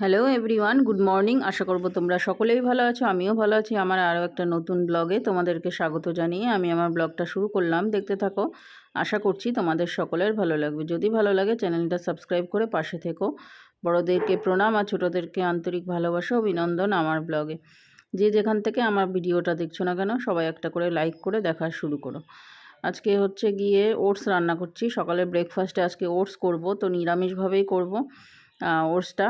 Hello everyone good morning আশা করব তোমরা সকলেই ভালো আছো, আমিও ভালো আছি। আমার আরও একটা নতুন ব্লগে তোমাদেরকে স্বাগত জানিয়ে আমি আমার ব্লগটা শুরু করলাম। দেখতে থাকো, আশা করছি তোমাদের সকলের ভালো লাগবে। যদি ভালো লাগে, চ্যানেলটা সাবস্ক্রাইব করে পাশে থেকো। বড়োদেরকে প্রণাম আর ছোটোদেরকে আন্তরিক ভালোবাসা, অভিনন্দন আমার ব্লগে যে যেখান থেকে আমার ভিডিওটা দেখছ না কেন, সবাই একটা করে লাইক করে দেখা শুরু করো। আজকে হচ্ছে গিয়ে ওটস রান্না করছি। সকালে ব্রেকফাস্টে আজকে ওটস করব, তো নিরামিষভাবেই করব। ওটসটা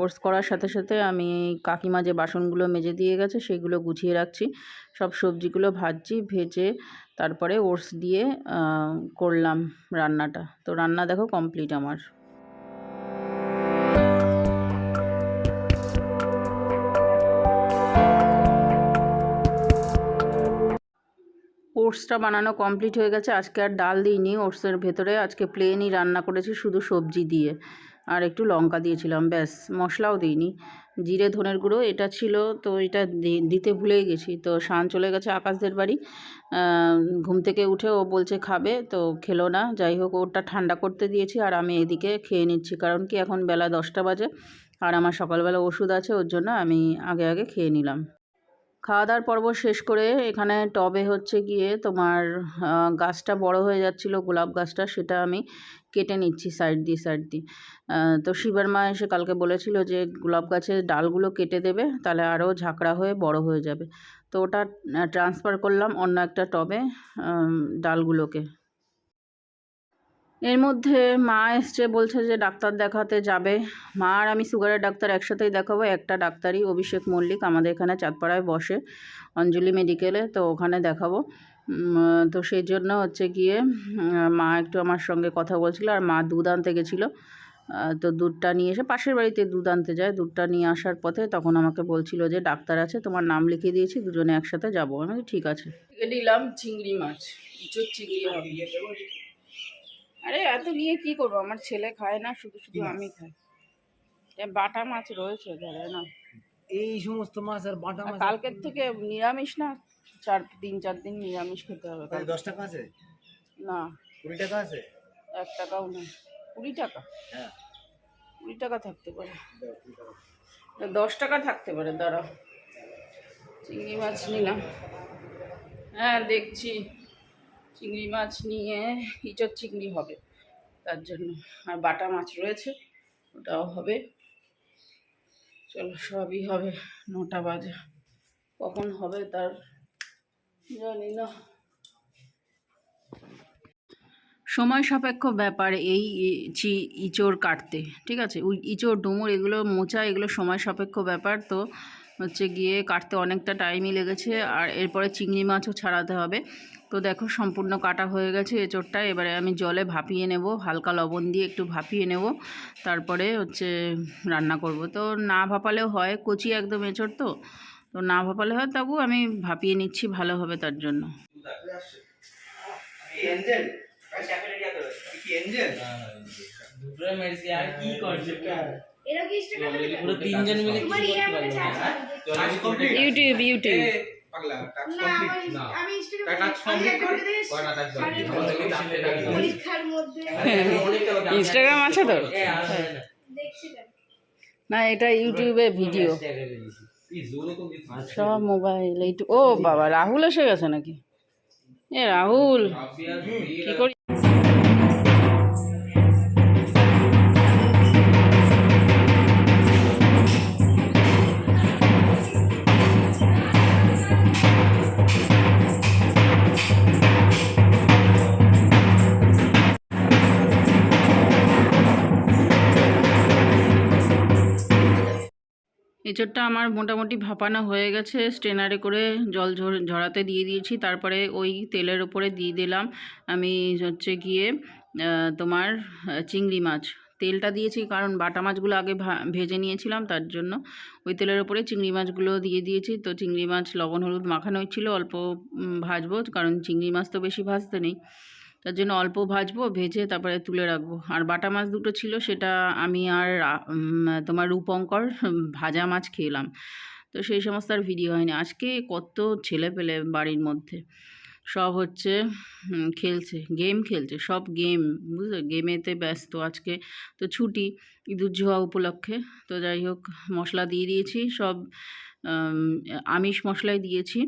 ওটস করার সাথে সাথে আমি কাকিমা যে বাসনগুলো মেজে দিয়ে গেছে সেগুলো গুছিয়ে রাখছি। সব সবজিগুলো ভাজছি, ভেজে তারপরে ওটস দিয়ে করলাম রান্নাটা। তো রান্না দেখো কমপ্লিট আমার। ওটসটা বানানো কমপ্লিট হয়ে গেছে। আজকে আর ডাল দিইনি ওটসের ভেতরে আজকে প্লেনই রান্না করেছি শুধু সবজি দিয়ে। আর একটু লঙ্কা দিয়েছিলাম, ব্যাস, মশলাও দিইনি। জিরে, ধনের গুঁড়ো, এটা ছিল, তো এটা দিতে ভুলেই গেছি। তো শান চলে গেছে আকাশদের বাড়ি। ঘুম থেকে উঠে ও বলছে, খাবে? তো খেলো না। যাই হোক ওটা ঠান্ডা করতে দিয়েছি আর আমি এদিকে খেয়ে নিচ্ছি। কারণ কি, এখন বেলা দশটা বাজে আর আমার সকালবেলা ওষুধ আছে, ওর জন্য আমি আগে আগে খেয়ে নিলাম। খাওয়া দাওয়ার পর্ব শেষ করে এখানে টবে হচ্ছে গিয়ে তোমার গাছটা বড় হয়ে যাচ্ছিল, গোলাপ গাছটা, সেটা আমি কেটে নিচ্ছি সাইড দিয়ে সাইড দিয়ে। তো শিবের মা এসে কালকে বলেছিল যে গোলাপ গাছের ডালগুলো কেটে দেবে, তাহলে আরও ঝাঁকড়া হয়ে বড় হয়ে যাবে। তো ওটা ট্রান্সফার করলাম অন্য একটা টবে ডালগুলোকে। এর মধ্যে মা এসছে, বলছে যে ডাক্তার দেখাতে যাবে। মা আর আমি সুগারের ডাক্তার একসাথেই দেখাবো, একটা ডাক্তারই অভিষেক মল্লিক আমাদের এখানে চাঁদপাড়ায় বসে, অঞ্জলি মেডিকেলে, তো ওখানে দেখাবো। তো সেই জন্য হচ্ছে গিয়ে মা একটু আমার সঙ্গে কথা বলছিল আর মা দুধ আনতে গেছিল। তো দুধটা নিয়ে এসে, পাশের বাড়িতে দুধ আনতে যায়। দুধটা নিয়ে আসার পথে তখন আমাকে বলছিল যে, ডাক্তার আছে, তোমার নাম লিখে দিয়েছি, দুজনে একসাথে যাব। আমি ঠিক আছে। নিলাম চিংড়ি মাছ চিংড়ি হবে। আরে এত নিয়ে কি করব? আমার ছেলে খায় না শুধু শুধু আমি খাই। বাটা মাছ রয়েছে ধরে না? এই সমস্ত মাছ আর বাটা মাছ কালকের থেকে নিরামিষ না? চার তিন চার দিন নিরামিষ খেতে হবে দশ টাকা আছে? না। কুড়ি টাকা আছে? এক টাকাও না কুড়ি টাকা? হ্যাঁ। কুড়ি টাকা থাকতে পারে। দশ টাকা থাকতে পারে দাঁড়াও। চিংড়ি মাছ নিলাম। হ্যাঁ দেখছি। চিংড়ি মাছ নিয়ে ইচর চিংড়ি হবে। তার জন্য আর বাটা মাছ রয়েছে, ওটাও হবে। চলো, সবই হবে। নটা বাজে। কখন হবে তার জানি না। সময় সাপেক্ষ ব্যাপার এই ইঁচড় কাটতে। ঠিক আছে? ইঁচড়, ডুমুর এগুলো মোচা, এগুলো সময় সাপেক্ষ ব্যাপার। তো হচ্ছে গিয়ে কাটতে অনেকটা টাইমই লেগেছে আর এরপরে চিংড়ি মাছও ছাড়াতে হবে। তো দেখো সম্পূর্ণ কাটা হয়ে গেছে এঁচড়টা এবারে আমি জলে ভাপিয়ে নেব হালকা লবণ দিয়ে একটু ভাপিয়ে নেব তারপরে হচ্ছে রান্না করব। তো না ভাপালেও হয় কচি একদম এঁচড় তো তো না ভাপালে হয় তবু আমি ভাপিয়ে নিচ্ছি ভালো হবে তার জন্য। কি করছে এরা কি পুরো তিনজন মিলে ইউটিউব ইউটিউব ইনস্টাগ্রাম আছে। তো না এটা ইউটিউবে ভিডিও সব মোবাইল এইটু ও বাবা রাহুল এসে গেছে নাকি? এ রাহুল কি করি এঁচড়টা আমার মোটামুটি ভাপানো হয়ে গেছে। স্ট্রেনারে করে জল ঝর- ঝরাতে দিয়ে দিয়েছি। তারপরে ওই তেলের ওপরে দিয়ে দিলাম। আমি হচ্ছে গিয়ে তোমার চিংড়ি মাছ। তেলটা দিয়েছি কারণ বাটা মাছগুলো আগে ভেজে নিয়েছিলাম তার জন্য। ওই তেলের ওপরে চিংড়ি মাছগুলো দিয়ে দিয়েছি। তো চিংড়ি মাছ লবণ, হলুদ মাখানো ছিল। অল্প ভাজবো কারণ চিংড়ি মাছ তো বেশি ভাজতে নেই। তার জন্য অল্প ভাজবো, ভেজে তারপরে তুলে রাখব। আর বাটা মাছ দুটো ছিল, সেটা আমি আর তোমার রূপঙ্কর ভাজা মাছ খেলাম। তো সেই সমস্ত আর ভিডিও হয়নি। আজকে কত ছেলে পেলে বাড়ির মধ্যে। সব হচ্ছে খেলছে গেম খেলছে, সব গেম বুঝলে? গেমেতে ব্যস্ত আজকে। তো ছুটি ঈদুর জোহা উপলক্ষে। তো যাই হোক, মশলা দিয়ে দিয়েছি, সব আমিষ মশলাই দিয়েছি।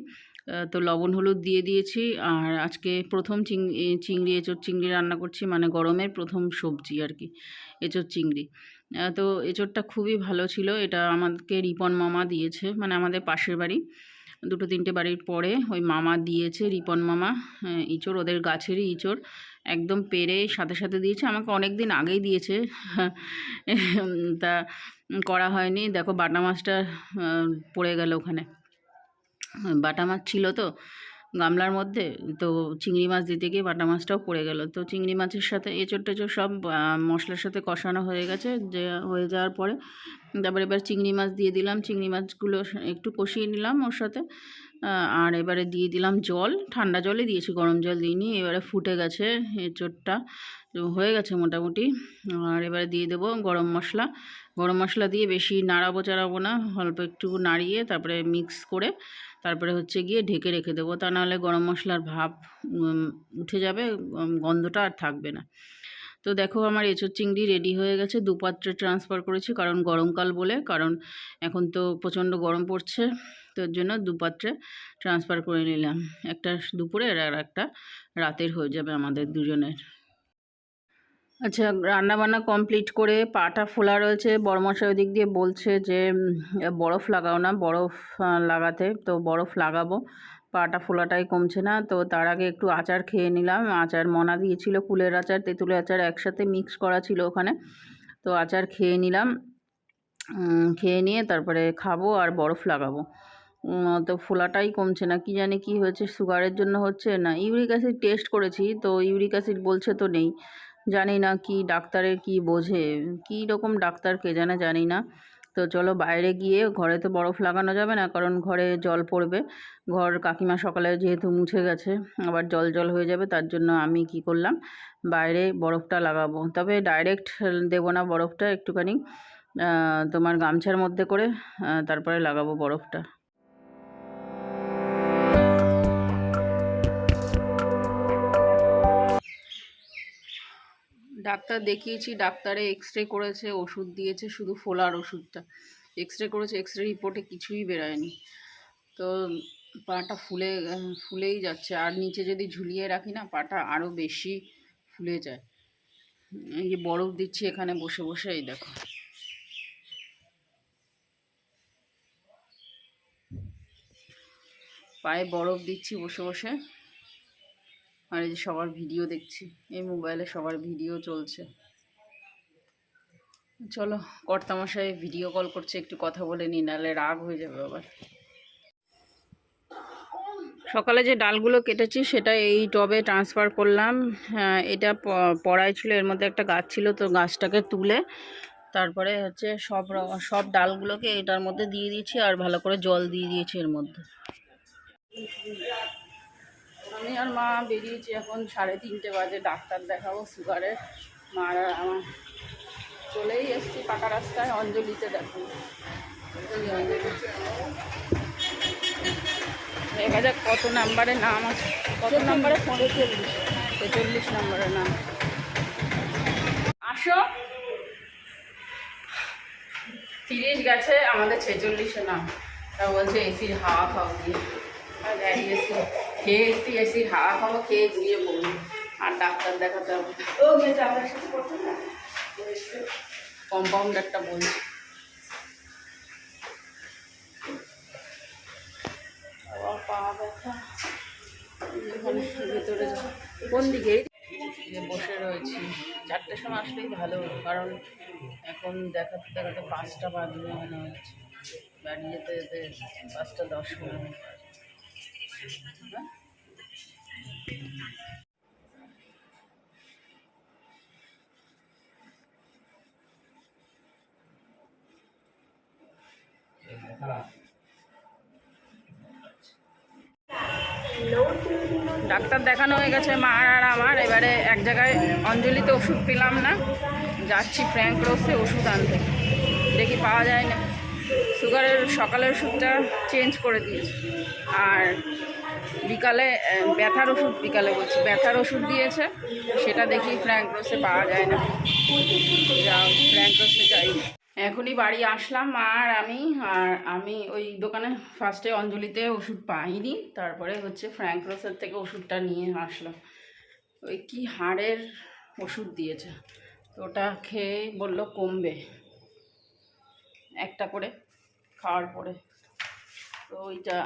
তো লবণ হলুদ দিয়ে দিয়েছি। আর আজকে প্রথম চিং- এ, চিংড়ি এঁচোড় চিংড়ি রান্না করছি মানে গরমের প্রথম সবজি আর কি এঁচোড় চিংড়ি। তো এঁচোড়টা খুবই ভালো ছিল এটা আমাদেরকে রিপন মামা দিয়েছে মানে আমাদের পাশের বাড়ি। দুটো তিনটে বাড়ির পরে ওই মামা দিয়েছে রিপন মামা ইঁচড় ওদের গাছেরই ইঁচড় একদম পেরে সাথে সাথে দিয়েছে আমাকে অনেক দিন আগেই দিয়েছে। তা করা হয়নি দেখো বাটা মাছটা পড়ে গেল ওখানে। বাটা মাছ ছিল তো গামলার মধ্যে, তো চিংড়ি মাছ দিতে গিয়ে বাটা মাছটাও পড়ে গেল। তো চিংড়ি মাছের সাথে এঁচড় টেচড় সব মশলার সাথে কষানো হয়ে গেছে, যে, হয়ে যাওয়ার পরে তারপরে এবার চিংড়ি মাছ দিয়ে দিলাম। চিংড়ি মাছগুলো একটু কষিয়ে নিলাম ওর সাথে আর এবারে দিয়ে দিলাম জল, ঠান্ডা জলে দিয়েছি, গরম জল দিইনি, এবারে ফুটে গেছে এঁচড়টা। হয়ে গেছে মোটামুটি। আর এবারে দিয়ে দেবো গরম মশলা। গরম মশলা দিয়ে বেশি নাড়াবো চাড়াবো না, অল্প একটু নাড়িয়ে তারপরে মিক্স করে তারপরে হচ্ছে গিয়ে ঢেকে রেখে দেবো। তা নাহলে গরম মশলার ভাব উঠে যাবে গন্ধটা আর থাকবে না। তো দেখো আমার এঁচোড় চিংড়ি রেডি হয়ে গেছে। দু পাত্রে ট্রান্সফার করেছি কারণ গরমকাল বলে, কারণ এখন তো প্রচণ্ড গরম পড়ছে, তো এর জন্য দু পাত্রে ট্রান্সফার করে নিলাম। একটা দুপুরের আর একটা রাতের হয়ে যাবে আমাদের দুজনের। আচ্ছা রান্না বান্না কমপ্লিট করে পাটা ফোলা রয়েছে। বড়মশাই ওদিক দিয়ে বলছে যে বরফ লাগাও না, বরফ লাগাতে। তো বরফ লাগাবো, পাটা ফোলাটাই কমছে না। তো তার আগে একটু আচার খেয়ে নিলাম। আচার মনা দিয়েছিল কুলের আচার, তেঁতুলের আচার একসাথে মিক্স করা ছিল ওখানে। তো আচার খেয়ে নিলাম। খেয়ে নিয়ে তারপরে খাব আর বরফ লাগাবো। তো ফোলাটাই কমছে না। কি জানি কি হয়েছে সুগারের জন্য হচ্ছে না। ইউরিক অ্যাসিড টেস্ট করেছি, তো ইউরিক অ্যাসিড বলছে তো নেই। জানি না কি ডাক্তারের কি বোঝে, কী রকম ডাক্তার কে জানে জানি না। তো চলো বাইরে গিয়ে ঘরে তো বরফ লাগানো যাবে না, কারণ ঘরে জল পড়বে। ঘর কাকিমা সকালে যেহেতু মুছে গেছে, আবার জল জল হয়ে যাবে, তার জন্য আমি কি করলাম? বাইরে বরফটা লাগাবো। তবে ডাইরেক্ট দেবো না বরফটা একটুখানি তোমার গামছার মধ্যে করে তারপরে লাগাবো বরফটা। ডাক্তার দেখিয়েছি, ডাক্তারে এক্স রে করেছে, ওষুধ দিয়েছে, শুধু ফোলার ওষুধটা। এক্স রে করেছে এক্স রে রিপোর্টে কিছুই বেরোয়নি। তো পাটা ফুলে, ফুলেই যাচ্ছে। আর নিচে যদি ঝুলিয়ে রাখি না, পাটা আরও বেশি ফুলে যায়। এই যে বরফ দিচ্ছি এখানে বসে বসে, এই দেখো। পায়ে বরফ দিচ্ছি বসে বসে। আর এই যে সবার ভিডিও দেখছি এই মোবাইলে সবার ভিডিও চলছে। চলো কর্তামশাই ভিডিও কল করছে একটু কথা বলে নি নাহলে রাগ হয়ে যাবে আবার। সকালে যে ডালগুলো কেটেছি সেটা এই টবে ট্রান্সফার করলাম। হ্যাঁ, এটা পড়াই ছিল এর মধ্যে একটা গাছ ছিল তো গাছটাকে তুলে তারপরে হচ্ছে সব সব ডালগুলোকে এটার মধ্যে দিয়ে দিয়েছি আর ভালো করে জল দিয়ে দিয়েছি এর মধ্যে। আমি আর মা বেরিয়েছি এখন সাড়ে তিনটে বাজে ডাক্তার দেখাবো সুগারের মা আর আমার চলেই এসছি পাকা রাস্তায় অঞ্জলিতে দেখো। দেখা যাক কত নাম্বারে নাম আছে। কত নাম্বারে ছেচল্লিশ ছেচল্লিশ নাম্বারে নাম। আসো। তিরিশ গেছে আমাদের ছেচল্লিশে নাম। তা বলছে এসির হাওয়া খাওয়া দিয়ে আর এসি খেয়ে এসছি এসির হাওয়া খাব, খেয়ে ঘুরিয়ে পড়ব। আর ডাক্তার দেখাতে হবে। ও মেয়েটা আমার সাথে করতো না কম্পাউন্ডারটা বলছে আবার পা ভেতরে। কোন দিকে? বসে রয়েছি। চারটের সময় আসলেই ভালো, কারণ এখন দেখাতে দেখাতে পাঁচটা বাজবে মনে হচ্ছে। বাড়ি যেতে যেতে পাঁচটা দশ মনে হয়? ডাক্তার দেখানো হয়ে গেছে মা আর আমার। এবারে এক জায়গায় অঞ্জলিতে ওষুধ পেলাম না। যাচ্ছি ফ্র্যাঙ্ক রোসে ওষুধ আনতে। দেখি পাওয়া যায় না সুগারের সকালের ওষুধটা চেঞ্জ করে দিয়েছি। আর বিকালে ব্যথার ওষুধ বিকালে বলছি। ব্যথার ওষুধ দিয়েছে। সেটা দেখি ফ্র্যাঙ্ক রোসে পাওয়া যায় না। যা ফ্র্যাঙ্ক রোসে যাই। এখনই বাড়ি আসলাম আর আমি আর আমি ওই দোকানে ফার্স্টে অঞ্জলিতে ওষুধ পাইনি, তারপরে হচ্ছে ফ্র্যাঙ্ক রোসের থেকে ওষুধটা নিয়ে আসলাম ওই কি হাড়ের ওষুধ দিয়েছে, তো ওটা খেয়ে বলল কমবে। একটা করে খাওয়ার পরে। তো ওইটা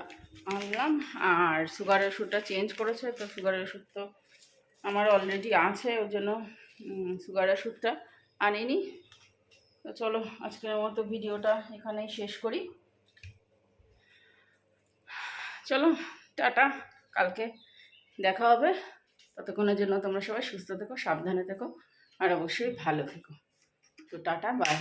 আনলাম, আর সুগারের ওষুধটা চেঞ্জ করেছে, তো সুগারের ওষুধ তো আমার অলরেডি আছে, ওই জন্য সুগারের ওষুধটা আনিনি। তো চলো, আজকের মতো ভিডিওটা এখানেই শেষ করি। চলো, টাটা, কালকে দেখা হবে। ততক্ষণের জন্য তোমরা সবাই সুস্থ থেকো, সাবধানে থেকো, আর অবশ্যই ভালো থেকো। তো টাটা বাই